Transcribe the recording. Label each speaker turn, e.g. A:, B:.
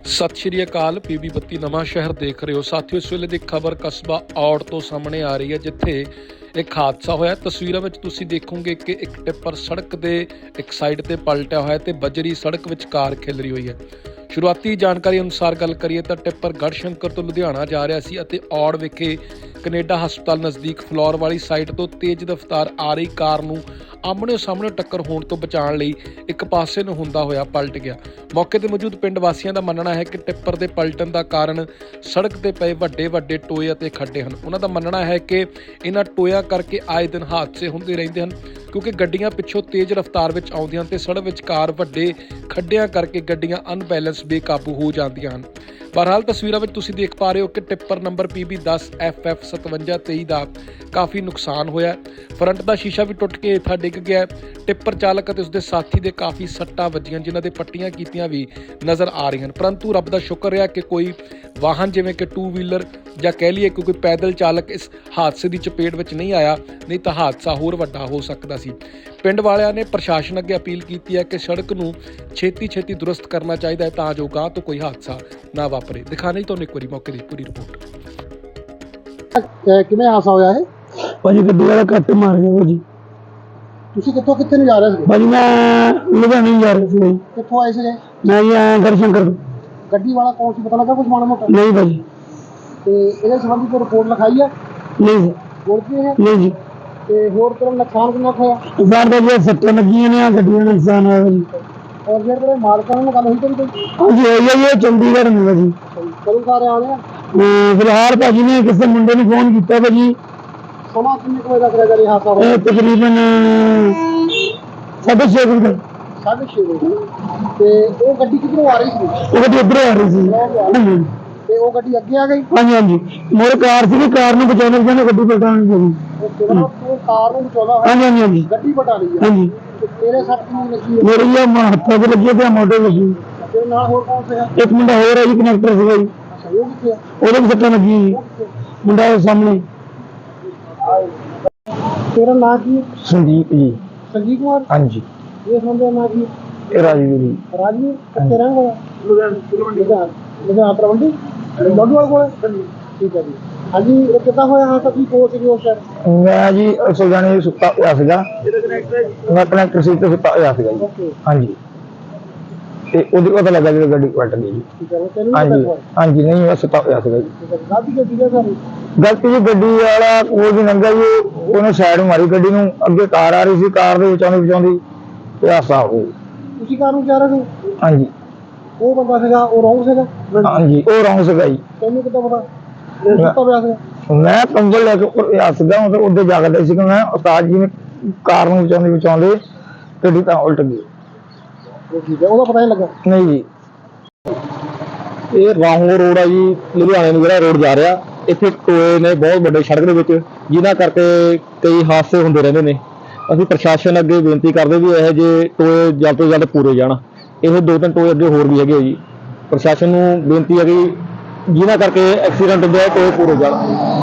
A: ਸਤਿ ਸ਼੍ਰੀ ਅਕਾਲ, ਪੀਬੀ ਬੱਤੀ ਨਵਾਂ ਸ਼ਹਿਰ ਦੇਖ ਰਹੇ ਹੋ। ਸਾਥੀਓ, ਇਸ ਵੇਲੇ ਦੀ ਖਬਰ ਕਸਬਾ ਔੜ ਤੋਂ ਸਾਹਮਣੇ ਆ ਰਹੀ ਹੈ, ਜਿੱਥੇ ਇੱਕ ਹਾਦਸਾ ਹੋਇਆ। ਤਸਵੀਰਾਂ ਵਿੱਚ ਤੁਸੀਂ ਦੇਖੋਗੇ ਕਿ ਇੱਕ ਟਿੱਪਰ ਸੜਕ ਦੇ ਇੱਕ ਸਾਈਡ ਤੇ ਪਲਟਿਆ ਹੋਇਆ ਤੇ ਬਜਰੀ ਸੜਕ ਵਿੱਚ ਕਾਰ ਖਿਲਰੀ ਹੋਈ ਹੈ। ਸ਼ੁਰੂਆਤੀ ਜਾਣਕਾਰੀ ਅਨੁਸਾਰ ਗੱਲ ਕਰੀਏ ਤਾਂ ਟਿੱਪਰ ਗੜਸ਼ੰਕਰ ਤੋਂ ਲੁਧਿਆਣਾ ਜਾ ਰਿਹਾ ਸੀ ਅਤੇ ਔੜ ਵਿਖੇ ਕੈਨੇਡਾ ਹਸਪਤਾਲ ਨਜ਼ਦੀਕ ਫਲੋਰ ਵਾਲੀ ਸਾਈਡ ਤੋਂ ਤੇਜ਼ ਰਫ਼ਤਾਰ ਆ ਰਹੀ ਕਾਰ ਨੂੰ ਆਮਣੇ ਸਾਹਮਣੇ ਟੱਕਰ ਹੋਣ ਤੋਂ ਬਚਾਉਣ ਲਈ ਇੱਕ ਪਾਸੇ ਨੂੰ ਹੁੰਦਾ ਹੋਇਆ ਪਲਟ ਗਿਆ। ਮੌਕੇ ਤੇ ਮੌਜੂਦ ਪਿੰਡ ਵਾਸੀਆਂ ਦਾ ਮੰਨਣਾ ਹੈ ਕਿ ਟਿੱਪਰ ਦੇ ਪਲਟਣ ਦਾ ਕਾਰਨ ਸੜਕ ਤੇ ਪਏ ਵੱਡੇ ਵੱਡੇ ਟੋਏ ਅਤੇ ਖੱਡੇ ਹਨ। ਉਹਨਾਂ ਦਾ ਮੰਨਣਾ ਹੈ ਕਿ ਇਹਨਾਂ ਟੋਇਆਂ ਕਰਕੇ ਆਏ ਦਿਨ ਹਾਦਸੇ ਹੁੰਦੇ ਰਹਿੰਦੇ ਹਨ, ਕਿਉਂਕਿ ਗੱਡੀਆਂ ਪਿੱਛੋਂ ਤੇਜ਼ ਰਫ਼ਤਾਰ ਵਿੱਚ ਆਉਂਦੀਆਂ ਹਨ ਤੇ ਸੜਕ ਵਿਚਕਾਰ ਵੱਡੇ ਖੱਡਿਆਂ ਕਰਕੇ ਗੱਡੀਆਂ ਅਨਬੈਲੈਂਸ ਬੇਕਾਬੂ ਹੋ ਜਾਂਦੀਆਂ ਹਨ। ਪਰ ਹਾਲ ਤਸਵੀਰਾਂ ਵਿੱਚ ਤੁਸੀਂ ਦੇਖ ਪਾ ਰਹੇ ਹੋ ਕਿ ਟਿੱਪਰ ਨੰਬਰ PB10 FF5723 ਦਾ ਕਾਫੀ ਨੁਕਸਾਨ ਹੋਇਆ ਫਰੰਟ ਦਾ ਸ਼ੀਸ਼ਾ ਵੀ ਟੁੱਟ ਕੇ ਹੇਠਾਂ ਡਿੱਗ ਗਿਆ ਟਿੱਪਰ ਚਾਲਕ ਅਤੇ ਉਸਦੇ ਸਾਥੀ ਦੇ ਕਾਫੀ ਸੱਟਾਂ ਵੱਜੀਆਂ, ਜਿਨ੍ਹਾਂ ਦੇ ਪੱਟੀਆਂ ਕੀਤੀਆਂ ਵੀ ਨਜ਼ਰ ਆ ਰਹੀਆਂ ਹਨ। ਪਰੰਤੂ ਰੱਬ ਦਾ ਸ਼ੁਕਰ ਰਿਹਾ ਕਿ ਕੋਈ ਵਾਹਨ ਜਿਵੇਂ ਕਿ ਟੂ ਵੀਲਰ ਜਾਂ ਕਹਿ ਲਈਏ ਕਿ ਕੋਈ ਪੈਦਲ ਚਾਲਕ ਇਸ ਹਾਦਸੇ ਦੀ ਚਪੇਟ ਵਿੱਚ ਨਹੀਂ ਆਇਆ ਨਹੀਂ ਤਾਂ ਹਾਦਸਾ ਹੋਰ ਵੱਡਾ ਹੋ ਸਕਦਾ ਸੀ। ਪਿੰਡ ਵਾਲਿਆਂ ਨੇ ਪ੍ਰਸ਼ਾਸਨ ਅੱਗੇ ਅਪੀਲ ਕੀਤੀ ਹੈ ਕਿ ਸੜਕ ਨੂੰ ਛੇਤੀ ਛੇਤੀ ਦੁਰਸਤ ਕਰਨਾ ਚਾਹੀਦਾ ਹੈ ਤਾਂ ਜੋ ਗਾਂ ਤੋਂ ਕੋਈ ਹਾਦਸਾ ਨਾ ਵਾਪਰੇ। ਦਿਖਾਣੇ ਤੁਹਾਨੂੰ ਇੱਕ ਵਾਰੀ ਮੌਕੇ ਦੀ ਪੂਰੀ ਰਿਪੋਰਟ।
B: ਕਿਵੇਂ ਹਾਸਾ ਹੋਇਆ ਇਹ?
C: ਭਾਜੀ ਗੱਡੀ ਵਾਲਾ ਕੱਟ ਮਾਰ ਗਿਆ ਭਾਜੀ।
B: ਤੁਸੀਂ ਕਿੱਥੋਂ ਕਿੱਥੇ ਨੂੰ ਜਾ ਰਹੇ ਸੀ?
C: ਭਾਜੀ ਮੈਂ ਲੁਧਿਆਣੇ ਜਾ ਰਿਹਾ ਸੀ।
B: ਕਿੱਥੋਂ ਆਏ ਸੀਗੇ?
C: ਮੈਂ ਜੀ ਆਇਆ ਗੜਸ਼ੰਕਰ ਤੋਂ।
B: ਗੱਡੀ ਵਾਲਾ ਕੌਣ ਸੀ ਪਤਾ ਲੱਗਾ ਕੁਝ ਮਾੜਾ ਮੋਟਾ?
C: ਨਹੀਂ ਭਾਜੀ
B: ਤੇ ਇਹਦੇ ਸੰਬੰਧੀ ਕੋਈ ਰਿਪੋਰਟ ਲਿਖਾਈ ਹੈ
C: ਨਹੀਂ ਸਰ,
B: ਬੋਲ ਕੀ ਹੈ?
C: ਨਹੀਂ ਜੀ।
B: ਤੇ ਹੋਰ ਤਰ੍ਹਾਂ ਨੁਕਸਾਨ ਕਿੰਨਾ ਕੁ ਹੋਇਆ?
C: ਸਾਰ ਦਾ ਜੀ ਸੱਟਾਂ ਲੱਗੀਆਂ ਨੇ ਆ ਗੱਡੀਆਂ ਦਾ ਨੁਕਸਾਨ ਹੋਇਆ ਭਾਜੀ
B: ਔਰ ਜਿਹੜੇ ਤੇਰੇ ਮਾਲਕਾਂ ਨਾਲ ਗੱਲ ਹੋਈ ਤੇਰੀ ਕੋਈ?
C: ਹਾਂਜੀ ਹੋਈ ਹੈ ਜੀ ਇਹ ਚੰਡੀਗੜ੍ਹ ਨੇ ਭਾਜੀ।
B: ਕਦੋਂ ਸਾਰੇ ਆਲੇ ਆ
C: ਅਹ ਫਿਲਹਾਲ ਭਾਜੀ ਨੇ ਕਿਸੇ ਮੁੰਡੇ ਨੂੰ ਫੋਨ ਕੀਤਾ ਭਾਜੀ।
B: ਸਮਾਂ ਕਿੰਨੇ ਕੁ ਵਜੇ ਦਾ ਕਰਿਆ ਜੀ ਹਾਸਾ ਹੋਇਆ
C: ਇਹ ਤਕਰੀਬਨ ਸਾਢੇ ਛੇ ਵਜੇ ਤੱਕ।
B: ਸਾਢੇ ਛੇ ਵਜੇ ਤੇ ਉਹ ਗੱਡੀ ਕਿੱਧਰੋਂ ਆ ਰਹੀ ਸੀ?
C: ਉਹ ਗੱਡੀ ਉੱਧਰੋਂ ਆ ਰਹੀ ਸੀ। ਹਾਂਜੀ।
B: ਤੇ ਉਹ ਗੱਡੀ ਅੱਗੇ ਆ ਗਈ?
C: ਹਾਂਜੀ ਹਾਂਜੀ। ਮੋਰ ਕਾਰ ਸੀ ਕਾਰ ਨੂੰ ਬਚਾਉਣ ਬਚਾਉਣ ਗੱਡੀ ਪਲਟਾਉਣੀ ਭਾਜੀ
B: ਉਹ ਕਾਰ ਨੂੰ ਬਚਾਉਂਦਾ ਹੋਇਆ।
C: ਹਾਂਜੀ ਹਾਂਜੀ ਹਾਂਜੀ।
B: ਗੱਡੀ ਪਟਾ ਲਈ ਆ।
C: ਹਾਂਜੀ।
B: ਤੇ ਤੇਰੇ ਸੱਟ ਕਿੰਨੀ ਲੱਗੀ?
C: ਮੇਰੀ ਇਹ ਹੱਥਾਂ 'ਚ ਲੱਗੀ ਤੇ ਮੋਢੇ ਲੱਗੀ।
B: ਤੇਰੇ ਨਾਲ ਹੋਰ ਕੌਣ ਸੀਗਾ
C: ਇੱਕ ਮੁੰਡਾ ਹੋਰ ਹੈ ਜੀ ਕਨੈਕਟਰ ਸੀਗਾ ਜੀ।
B: ਅੱਛਾ ਉਹ ਕਿੱਥੇ ਆ?
C: ਉਹਦੇ ਵੀ ਸੱਟਾਂ ਲੱਗੀਆਂ ਜੀ। ਮੁੰਡਾ ਉਹ ਸਾਹਮਣੇ।
B: ਤੇਰਾ ਨਾਂ ਕੀ
C: ਸੰਦੀਪ ਜੀ।
B: ਸੰਜੀਵ ਕੁਮਾਰ?
C: ਹਾਂਜੀ।
B: ਇਹ ਨਾਂ
C: ਰਾਜਵੀਰ ਜੀ।
B: ਰਾਜਵੀਰ ਕਿੱਥੇ ਰਹਿਣ ਵਾਲਾ। ਲੁਧਿਆਣਾ ਲੁਧਿਆਣਾ। ਲੁਧਿਆਣਾ ਤਲਵੰਡੀ ਲੋਡੂਵਾਲ ਕੋਲ? ਠੀਕ ਹੈ ਜੀ। ਹਾਂਜੀ ਇਹ ਕਿੱਦਾਂ ਹੋਇਆ? ਹਾਂ ਤਾਂ ਕੀ ਕੋਚ ਸੀ ਉਸ ਟਾਈਮ
C: ਮੈਂ ਜੀ ਅਸਲ ਜਾਣੇ ਸੁੱਤਾ ਹੋਇਆ ਸੀਗਾ। ਮੈਂ ਕਨੈਕਟਰ ਸੀ ਤੇ ਸੁੱਤਾ ਹੋਇਆ ਸੀਗਾ ਜੀ।
B: ਓਕੇ
C: ਹਾਂਜੀ। ਤੇ ਉਹਦੇ ਪਤਾ ਲੱਗਾ ਜਦੋਂ ਗੱਡੀ ਗਈ ਜੀ। ਹਾਂਜੀ। ਨਹੀਂ ਮੈਂ ਸੁੱਤਾ ਹੋਇਆ ਸੀਗਾ ਜੀ।
B: ਗਲਤੀ
C: ਜੀ ਗੱਡੀ ਵਾਲਾ ਕੋਲ ਦੀ ਲੰਘਿਆ ਜੀ ਉਹਨੇ ਸਾਈਡ ਮਾਰੀ ਗੱਡੀ ਨੂੰ। ਅੱਗੇ ਕਾਰ ਆ ਰਹੀ ਸੀ ਕਾਰ ਦੇ ਵਿੱਚ ਆਉਂਦੀ ਬਚਾਉਂਦੀ ਹਾਸਾ ਹੋ।
B: ਤੁਸੀਂ ਕਾਰ ਨੂੰ ਜਾ ਰਹੇ ਸੀ
C: ਹਾਂਜੀ।
B: ਉਹ ਬੰਦਾ ਸੀਗਾ ਉਹ ਰੌਂਗ ਸੀਗਾ?
C: ਹਾਂਜੀ ਉਹ ਰੌਂਗ ਸੀਗਾ ਜੀ।
B: ਤੈਨੂੰ ਕਿੱਦਾਂ ਪਤਾ? ਇਹ ਸੁੱਤਾ ਪਿਆ ਸੀਗਾ।
C: ਮੈਂ ਕੰਬਲ ਲੈ ਕੇ ਉੱਪਰ ਆ ਸੀਗਾ ਮਤਲਬ ਉੱਤੇ ਜਾਗਦਾ ਸੀ ਕਿ ਮੈਂ। ਉਸਤਾਦ ਜੀ ਨੇ ਕਾਰ ਨੂੰ ਬਚਾਉਂਦੇ ਬਚਾਉਂਦੇ ਗੱਡੀ ਤਾਂ ਉਲਟ ਗਈ।
B: ਉਹ ਠੀਕ ਹੈ ਉਹਦਾ ਪਤਾ ਨਹੀਂ ਲੱਗਾ।
C: ਨਹੀਂ ਜੀ।
D: ਇਹ ਰਾਹੋਂ ਰੋਡ ਆ ਜੀ ਲੁਧਿਆਣੇ ਨੂੰ ਜਿਹੜਾ ਰੋਡ ਜਾ ਰਿਹਾ। ਇੱਥੇ ਟੋਏ ਨੇ ਬਹੁਤ ਵੱਡੇ ਸੜਕ ਦੇ ਵਿੱਚ ਜਿਨ੍ਹਾਂ ਕਰਕੇ ਕਈ ਹਾਦਸੇ ਹੁੰਦੇ ਰਹਿੰਦੇ ਨੇ। ਅਸੀਂ ਪ੍ਰਸ਼ਾਸਨ ਅੱਗੇ ਬੇਨਤੀ ਕਰਦੇ ਵੀ ਇਹ ਜੇ ਟੋਏ ਜਲਦ ਤੋਂ ਜਲਦ ਪੂਰੇ ਜਾਣ। ਇਹ ਦੋ ਤਿੰਨ ਟੋਏ ਅੱਗੇ ਹੋਰ ਵੀ ਹੈਗੇ ਆ ਜੀ। ਪ੍ਰਸ਼ਾਸਨ ਨੂੰ ਬੇਨਤੀ ਹੈ ਕਿ ਜਿਹਨਾਂ ਕਰਕੇ ਐਕਸੀਡੈਂਟ ਹੁੰਦੇ ਆ ਟੋਏ ਪੂਰੇ ਜਾਣ।